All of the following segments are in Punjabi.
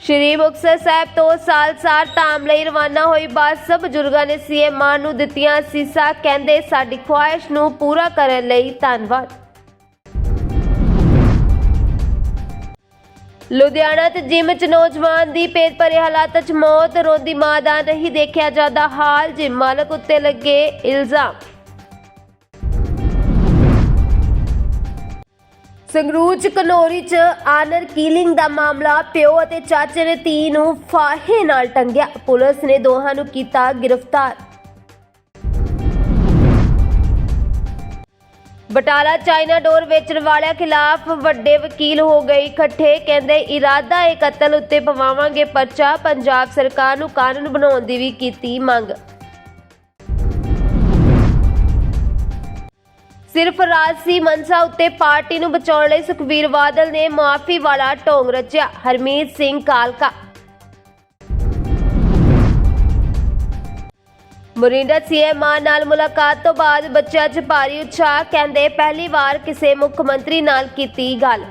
ਸ਼੍ਰੀ ਮੁਕਤਸਰ ਸਾਹਿਬ ਤੋਂ ਸਾਲਸਾਰ ਧਾਮ ਲਈ ਰਵਾਨਾ ਹੋਈ ਬੱਸ ਬਜ਼ੁਰਗਾਂ ਨੇ ਸੀਐਮ ਮਾਨ ਨੂੰ ਦਿੱਤੀਆਂ ਸੀਸਾ ਕਹਿੰਦੇ ਸਾਡੀ ਖੁਆਇਸ਼ ਨੂੰ ਪੂਰਾ ਕਰਨ ਲਈ ਧੰਨਵਾਦ। ਲੁਧਿਆਣਾ ਤੇ ਜਿਮ ਚ ਨੌਜਵਾਨ ਦੀ ਪੇਟ ਭਰੇ ਹਾਲਾਤ ਚ ਮੌਤ, ਰੋਂਦੀ ਮਾਂ ਦਾ ਨਹੀਂ ਦੇਖਿਆ ਜਾਂਦਾ ਹਾਲ, ਜਿਮ ਮਾਲਕ ਉੱਤੇ ਲੱਗੇ ਇਲਜ਼ਾਮ। ਸੰਗਰੂਰ ਚ ਕਨੋਰੀ ਚ ਆਨਰ ਕੀਲਿੰਗ ਦਾ ਮਾਮਲਾ, ਪਿਓ ਅਤੇ ਚਾਚੇ ਨੇ ਧੀ ਨੂੰ ਫਾਹੇ ਨਾਲ ਟੰਗਿਆ। ਪੁਲਿਸ ਨੇ ਦੋਹਾਂ ਨੂੰ ਕੀਤਾ ਗ੍ਰਿਫਤਾਰ। ਬਟਾਲਾ, ਚਾਈਨਾ ਡੋਰ ਵੇਚਣ ਵਾਲਿਆਂ ਖਿਲਾਫ ਵੱਡੇ ਵਕੀਲ ਹੋ ਗਏ ਇਕੱਠੇ। ਕਹਿੰਦੇ, ਇਰਾਦਾ ਏ ਕਤਲ ਉੱਤੇ ਪਵਾਵਾਂਗੇ ਪਰਚਾ। ਪੰਜਾਬ ਸਰਕਾਰ ਨੂੰ ਕਾਨੂੰਨ ਬਣਾਉਣ ਦੀ ਵੀ ਕੀਤੀ ਮੰਗ। ਸਿਰਫ ਰਾਜਸੀ ਮਨਸਾ ਉੱਤੇ ਪਾਰਟੀ ਨੂੰ ਬਚਾਉਣ ਲਈ ਸੁਖਬੀਰ ਬਾਦਲ ਨੇ ਮਾਫੀ ਵਾਲਾ ਢੋਂਗ ਰਚਿਆ, ਹਰਮੀਤ ਸਿੰਘ ਕਾਲਕਾ। ਮੁਰਿੰਡਾ ਸੀਐਮ ਨਾਲ ਮੁਲਾਕਾਤ ਤੋਂ ਬਾਅਦ ਬੱਚਿਆਂ 'ਚ ਭਾਰੀ ਉਤਸ਼ਾਹ, ਕਹਿੰਦੇ ਪਹਿਲੀ ਵਾਰ ਕਿਸੇ ਮੁੱਖ ਮੰਤਰੀ ਨਾਲ ਕੀਤੀ ਗੱਲ।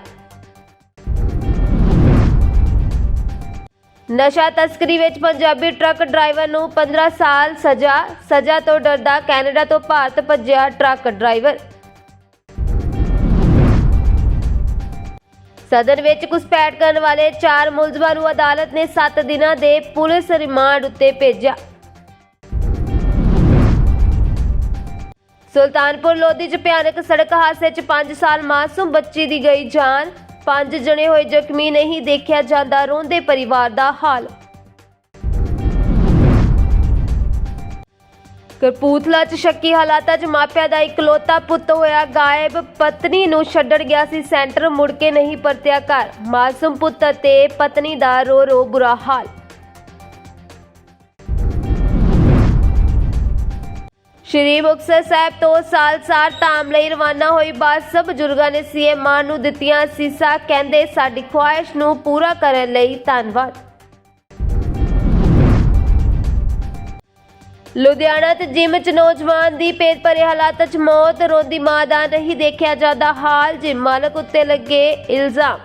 ਨਸ਼ਾ ਤਸਕਰੀ ਵਿੱਚ ਪੰਜਾਬੀ ਟਰੱਕ ਡਰਾਈਵਰ ਨੂੰ 15 ਸਾਲ ਸਜ਼ਾ ਸਜ਼ਾ ਤੋਂ ਡਰਦਾ ਕੈਨੇਡਾ ਤੋਂ ਭਾਰਤ ਭੱਜਿਆ ਟਰੱਕ ਡਰਾਈਵਰ। ਸਦਨ ਵਿੱਚ ਘੁਸਪੈਠ ਕਰਨ ਵਾਲੇ ਚਾਰ ਮੁਲਜ਼ਮਾਂ ਨੂੰ ਅਦਾਲਤ ਨੇ 7 ਦਿਨਾਂ ਦੇ ਪੁਲਿਸ ਰਿਮਾਂਡ ਉੱਤੇ ਭੇਜਿਆ। ਸੁਲਤਾਨਪੁਰ ਲੋਧੀ 'ਚ ਭਿਆਨਕ ਸੜਕ ਹਾਦਸੇ 'ਚ 5 ਸਾਲ ਮਾਸੂਮ ਬੱਚੀ ਦੀ ਗਈ ਜਾਨ। ਪੰਜ ਜਣੇ ਹੋਏ ਜ਼ਖਮੀ ਨਹੀਂ ਦੇਖਿਆ ਜਾਂਦਾ, ਰੋਂਦੇ ਪਰਿਵਾਰ ਦਾ ਹਾਲ। ਕਰਪੂਥਲਾ 'ਚ ਸ਼ੱਕੀ ਹਾਲਾਤਾਂ 'ਚ ਮਾਪਿਆਂ ਦਾ ਇਕਲੌਤਾ ਪੁੱਤ ਹੋਇਆ ਗਾਇਬ। ਪਤਨੀ ਨੂੰ ਛੱਡਣ ਗਿਆ ਸੀ ਸੈਂਟਰ, ਮੁੜ ਕੇ ਨਹੀਂ ਪਰਤਿਆ ਘਰ। ਮਾਸੂਮ ਪੁੱਤ ਅਤੇ ਪਤਨੀ ਦਾ ਰੋ ਰੋ ਬੁਰਾ ਹਾਲ। ਸ਼੍ਰੀ ਮੁਕਤਸਰ ਸਾਹਿਬ ਤੋਂ ਸਾਲਸਾਰ ਧਾਮ ਲਈ ਰਵਾਨਾ ਹੋਈ ਬੱਸ ਬਜ਼ੁਰਗਾਂ ਨੇ ਸੀਐਮ ਮਾਨ ਨੂੰ ਦਿੱਤੀਆਂ ਸੀਸਾ ਕਹਿੰਦੇ, ਸਾਡੀ ਖੁਆਇਸ਼ ਨੂੰ ਪੂਰਾ ਕਰਨ ਲਈ ਧੰਨਵਾਦ। ਲੁਧਿਆਣਾ ਤੇ ਜਿਮ ਚ ਨੌਜਵਾਨ ਦੀ ਪੇਟ ਭਰੇ ਹਾਲਾਤ ਚ ਮੌਤ, ਰੋਂਦੀ ਮਾਂ ਦਾ ਨਹੀਂ ਦੇਖਿਆ ਜਾਂਦਾ ਹਾਲ, ਜਿਮ ਮਾਲਕ ਉੱਤੇ ਲੱਗੇ ਇਲਜ਼ਾਮ।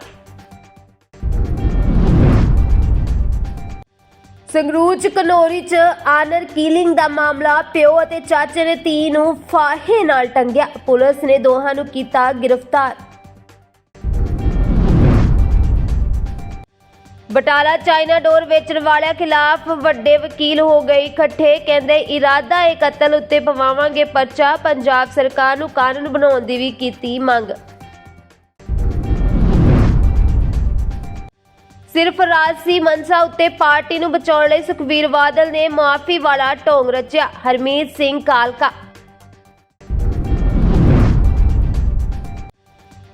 ਸੰਗਰੂਰ ਚ ਕਨੋਰੀ ਚ ਆਨਰ ਕੀਲਿੰਗ ਦਾ ਮਾਮਲਾ, ਪਿਓ ਅਤੇ ਚਾਚੇ ਨੇ ਧੀ ਨੂੰ ਫਾਹੇ ਨਾਲ ਟੰਗਿਆ। ਪੁਲਿਸ ਨੇ ਦੋਹਾਂ ਨੂੰ ਕੀਤਾ ਗ੍ਰਿਫਤਾਰ। ਬਟਾਲਾ ਚਾਈਨਾ ਡੋਰ ਵੇਚਣ ਵਾਲਿਆਂ ਖਿਲਾਫ ਵੱਡੇ ਵਕੀਲ ਹੋ ਗਏ ਇਕੱਠੇ। ਕਹਿੰਦੇ, ਇਰਾਦਾ ਹੈ ਕਤਲ ਉੱਤੇ ਪਵਾਵਾਂਗੇ ਪਰਚਾ। ਪੰਜਾਬ ਸਰਕਾਰ ਨੂੰ ਕਾਨੂੰਨ ਬਣਾਉਣ ਦੀ ਵੀ ਕੀਤੀ ਮੰਗ। ਸਿਰਫ ਰਾਜਸੀ ਮਨਸਾ ਉੱਤੇ ਪਾਰਟੀ ਨੂੰ ਬਚਾਉਣ ਲਈ ਸੁਖਬੀਰ ਬਾਦਲ ਨੇ ਮਾਫੀ ਵਾਲਾ ਢੋਂਗ ਰਚਿਆ। ਹਰਮੀਤ ਸਿੰਘ ਕਾਲਕਾ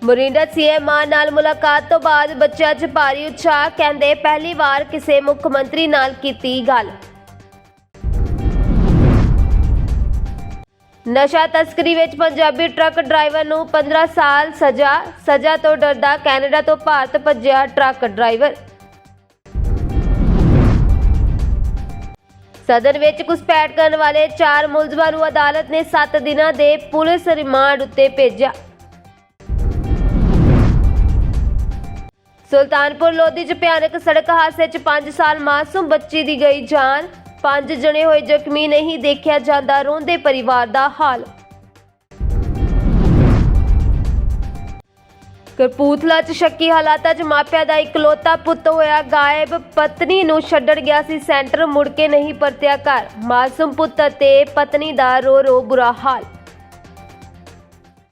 ਮੁਰਿੰਡਾ ਸੀਐਮ ਮਾਨ ਨਾਲ ਮੁਲਾਕਾਤ ਤੋਂ ਬਾਅਦ ਬੱਚਿਆਂ 'ਚ ਭਾਰੀ ਉਤਸ਼ਾਹ, ਕਹਿੰਦੇ ਪਹਿਲੀ ਵਾਰ ਕਿਸੇ ਮੁੱਖ ਮੰਤਰੀ ਨਾਲ ਕੀਤੀ ਗੱਲ। ਨਸ਼ਾ ਤਸਕਰੀ ਵਿੱਚ ਪੰਜਾਬੀ ਟਰੱਕ ਡਰਾਈਵਰ ਨੂੰ 15 ਸਾਲ ਸਜ਼ਾ ਸਜ਼ਾ ਤੋਂ ਡਰਦਾ ਕੈਨੇਡਾ ਤੋਂ ਭਾਰਤ ਭੱਜਿਆ ਟਰੱਕ ਡਰਾਈਵਰ। ਸਦਨ ਵਿੱਚ ਘੁਸਪੈਠ ਕਰਨ ਵਾਲੇ ਚਾਰ ਮੁਲਜ਼ਮਾਂ ਨੂੰ ਅਦਾਲਤ ਨੇ 7 ਦਿਨਾਂ ਦੇ ਪੁਲਿਸ ਰਿਮਾਂਡ ਉੱਤੇ ਭੇਜਿਆ। ਸੁਲਤਾਨਪੁਰ ਲੋਧੀ 'ਚ ਭਿਆਨਕ ਸੜਕ ਹਾਦਸੇ 'ਚ 5 ਸਾਲ ਮਾਸੂਮ ਬੱਚੀ ਦੀ ਗਈ ਜਾਨ। ਪੰਜ ਜਣੇ ਹੋਏ ਜ਼ਖਮੀ, ਨਹੀਂ ਦੇਖਿਆ ਜਾਂਦਾ, ਰੋਂਦੇ ਪਰਿਵਾਰ ਦਾ ਹਾਲ। ਕਰਪੂਥਲਾ 'ਚ ਸ਼ੱਕੀ ਹਾਲਾਤਾਂ 'ਚ ਮਾਪਿਆਂ ਦਾ ਇਕਲੌਤਾ ਪੁੱਤ ਹੋਇਆ ਗਾਇਬ। ਪਤਨੀ ਨੂੰ ਛੱਡਣ ਗਿਆ ਸੀ ਸੈਂਟਰ, ਮੁੜ ਕੇ ਨਹੀਂ ਪਰਤਿਆ ਘਰ। ਮਾਸੂਮ ਪੁੱਤ ਅਤੇ ਪਤਨੀ ਦਾ ਰੋ ਰੋ ਬੁਰਾ ਹਾਲ।